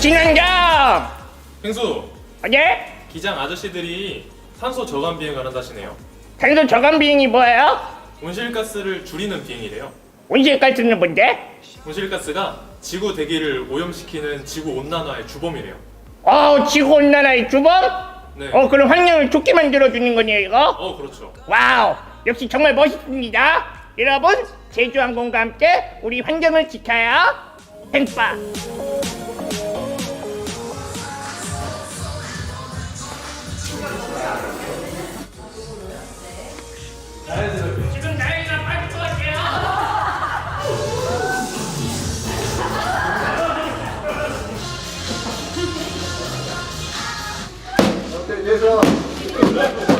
기장! 펭수 예? 기장 아저씨들이 산소 저감 비행을 한다시네요. 탄소 저감 비행이 뭐예요? 온실가스를 줄이는 비행이래요. 온실가스는 뭔데? 온실가스가 지구 대기를 오염시키는 지구 온난화의 주범이래요. 어, 지구 온난화의 주범? 네. 어, 그럼 환경을 좋게 만들어주는 거네요, 이거? 어 그렇죠. 와우! 역시 정말 멋있습니다. 여러분, 제주항공과 함께 우리 환경을 지켜요. 팽빠! 지금 나이가 갈게요. 오케이, 얘들아.